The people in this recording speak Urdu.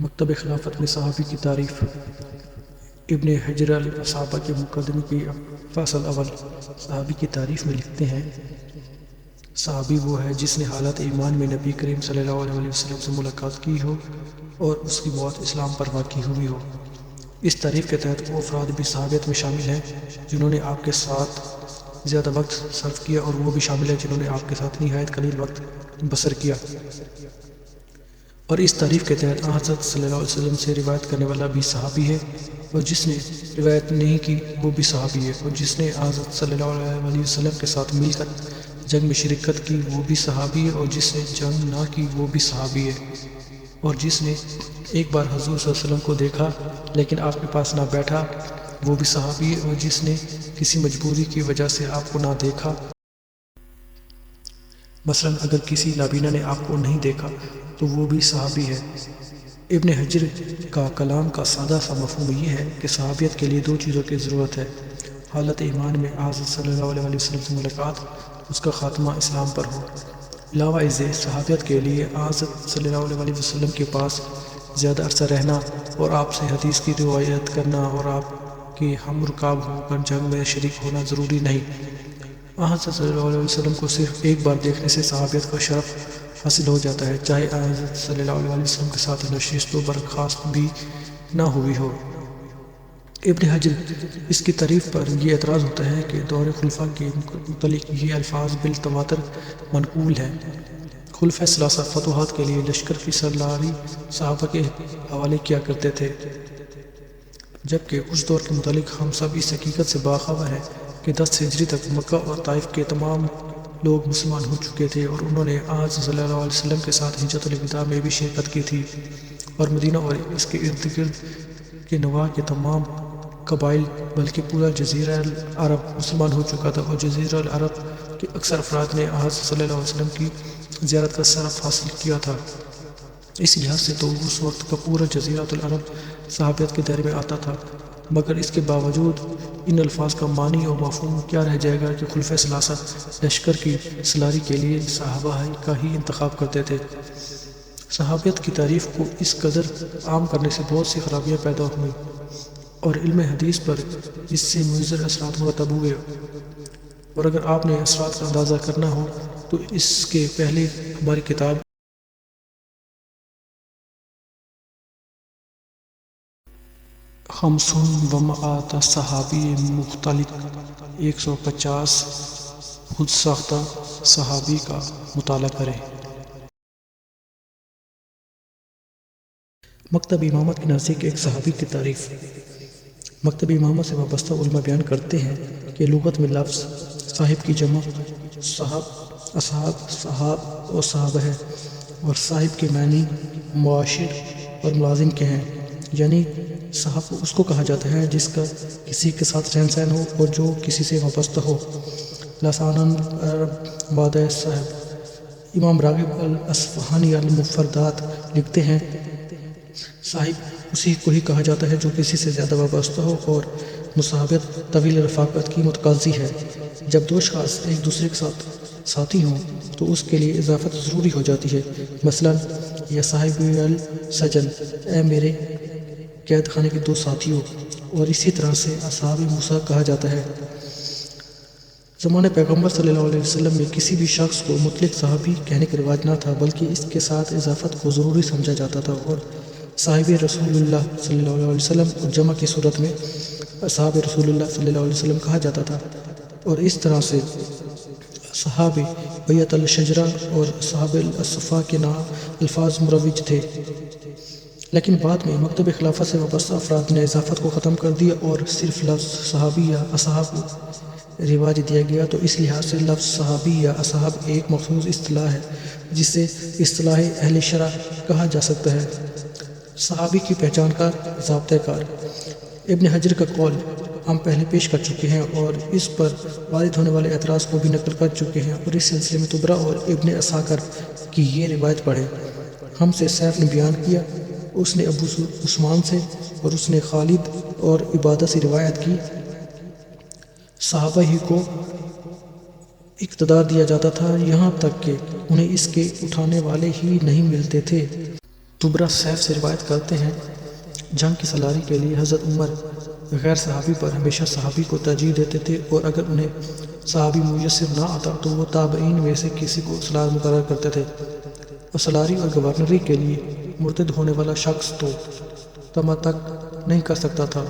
مکتب خلافت میں صحابی کی تعریف، ابن حجر الصحابہ کے مقدمے کی فصل اول صحابی کی تعریف میں لکھتے ہیں، صحابی وہ ہے جس نے حالت ایمان میں نبی کریم صلی اللہ علیہ وسلم سے ملاقات کی ہو اور اس کی موت اسلام پر واقع ہوئی ہو۔ اس تعریف کے تحت وہ افراد بھی صحابیت میں شامل ہیں جنہوں نے آپ کے ساتھ زیادہ وقت صرف کیا اور وہ بھی شامل ہیں جنہوں نے آپ کے ساتھ نہایت قلیل وقت بسر کیا۔ اور اس تعریف کے تحت حضرت صلی اللہ علیہ وسلم سے روایت کرنے والا بھی صحابی ہے اور جس نے روایت نہیں کی وہ بھی صحابی ہے اور جس نے حضرت صلی اللہ علیہ وسلم کے ساتھ مل کر جنگ میں شرکت کی وہ بھی صحابی ہے اور جس نے جنگ نہ کی وہ بھی صحابی ہے اور جس نے ایک بار حضور صلی اللہ علیہ وسلم کو دیکھا لیکن آپ کے پاس نہ بیٹھا وہ بھی صحابی ہے اور جس نے کسی مجبوری کی وجہ سے آپ کو نہ دیکھا مثلا اگر کسی نابینا نے آپ کو نہیں دیکھا، تو وہ بھی صحابی ہے۔ ابن حجر کا کلام کا سادہ سا مفہوم یہ ہے کہ صحابیت کے لیے دو چیزوں کی ضرورت ہے۔ حالت ایمان میں حضرت صلی اللہ علیہ وسلم سے ملاقات اس کا خاتمہ اسلام پر ہو۔ علاوہ از صحابیت کے لیے حضرت صلی اللہ علیہ وسلم کے پاس زیادہ عرصہ رہنا اور آپ سے حدیث کی روایت کرنا اور آپ کے ہم رکاب ہو کر جنگ میں شریک ہونا ضروری نہیں۔ حضرت صلی اللہ علیہ وسلم کو صرف ایک بار دیکھنے سے صحابیت کا شرف حاصل ہو جاتا ہے۔ چاہے حضرت صلی اللہ علیہ وسلم کے ساتھ نشست و برخاست بھی نہ ہوئی ہو۔ ابن حجر اس کی تعریف پر یہ اعتراض ہوتا ہے کہ دور خلفہ کے متعلق یہ الفاظ بالتواتر منقول ہے خلفہ ثلاثہ فتوحات کے لیے لشکر کی سرلاری صحابہ کے حوالے کیا کرتے تھے، جبکہ اس دور کے متعلق ہم سب اس حقیقت سے باخبر ہیں۔ کہ دس ہجری تک مکہ اور طائف کے تمام لوگ مسلمان ہو چکے تھے اور انہوں نے آج صلی اللہ علیہ وسلم کے ساتھ ہجرت الوداع میں بھی شرکت کی تھی اور مدینہ اور اس کے ارد گرد کے نواح کے تمام قبائل، بلکہ پورا جزیرہ العرب مسلمان ہو چکا تھا اور جزیرہ العرب کے اکثر افراد نے آج صلی اللہ علیہ وسلم کی زیارت کا صرف حاصل کیا تھا۔ اس لحاظ سے تو اس وقت کا پورا جزیرہ العرب صحابیت کے دائرے میں آتا تھا۔ مگر اس کے باوجود ان الفاظ کا معنی اور مفہوم کیا رہ جائے گا کہ خلف ثلاثہ لشکر کی سلاری کے لیے صحابہ کا ہی انتخاب کرتے تھے۔ صحابیت کی تعریف کو اس قدر عام کرنے سے بہت سی خرابیاں پیدا ہوئیں اور علم حدیث پر اس سے مضر اثرات مرتب ہوئے۔ اور اگر آپ نے اثرات کا اندازہ کرنا ہو تو اس کے پہلے ہماری کتاب خمسن ومعات صحابی مختلف ایک سو پچاس خود ساختہ صحابی کا مطالعہ کریں۔ مکتب امامت کے نزدیک ایک صحابی کی تعریف۔ مکتب امامت سے وابستہ علماء بیان کرتے ہیں کہ لغت میں لفظ صاحب کی جمع صاحب اصحاب، صحاب اور صحابہ ہے اور صاحب کے معنی معاشر اور ملازم کے ہیں یعنی صاحب، اس کو کہا جاتا ہے جس کا کسی کے ساتھ رہن سہن ہو اور جو کسی سے وابستہ ہو۔ لسان باد صاحب۔ امام راغب الاسفہانی المفردات لکھتے ہیں، صاحب، اسی کو ہی کہا جاتا ہے جو کسی سے زیادہ وابستہ ہو اور مصحبت طویل رفاقت کی متقاضی ہے۔ جب دو شخص ایک دوسرے کے ساتھ ساتھی ہوں تو اس کے لیے اضافت ضروری ہو جاتی ہے۔ مثلا، یا صاحب السجن، اے میرے قید خانے کے دو ساتھیوں اور اسی طرح سے اصحاب موسیٰ کہا جاتا ہے۔ زمانہ پیغمبر صلی اللہ علیہ وسلم میں کسی بھی شخص کو مطلق صحابی کہنے کا رواج نہ تھا، بلکہ اس کے ساتھ اضافت کو ضروری سمجھا جاتا تھا اور صاحب رسول اللہ صلی اللہ علیہ وسلم اور جمع کی صورت میں صحاب رسول اللہ صلی اللہ علیہ وسلم کہا جاتا تھا۔ اور اس طرح سے صحاب بیت الشجرہ اور صحاب الصفا کے نام الفاظ مروج تھے۔ لیکن بعد میں مکتب خلافت سے وابستہ افراد نے اضافت کو ختم کر دیا اور صرف لفظ صحابی یا اصحاب رواج دیا گیا تو اس لحاظ سے لفظ صحابی یا اصحاب ایک مخصوص اصطلاح ہے، جسے اصطلاح اہل شرح کہا جا سکتا ہے۔ صحابی کی پہچان کا ضابطۂ کار۔ ابن حجر کا قول، ہم پہلے پیش کر چکے ہیں اور اس پر وارد ہونے والے اعتراض کو بھی نقل کر چکے ہیں اور اس سلسلے میں تبرا اور ابن اساکر کی یہ روایت پڑھے ہم سے سیف نے بیان کیا اس نے ابو عثمان سے اور اس نے خالد اور عبادت سے روایت کی۔ صحابہ ہی کو اقتدار دیا جاتا تھا یہاں تک کہ انہیں اس کے اٹھانے والے ہی نہیں ملتے تھے۔ تبرا سیف سے روایت کرتے ہیں، جنگ کی سلاری کے لیے حضرت عمر غیر صحابی پر ہمیشہ صحابی کو ترجیح دیتے تھے اور اگر انہیں صحابی میسر نہ آتا تو وہ تابعین میں سے کسی کو سلار مقرر کرتے تھے۔ اور سلاری اور گورنری کے لیے مرتد ہونے والا شخص تو تما تک نہیں کر سکتا تھا۔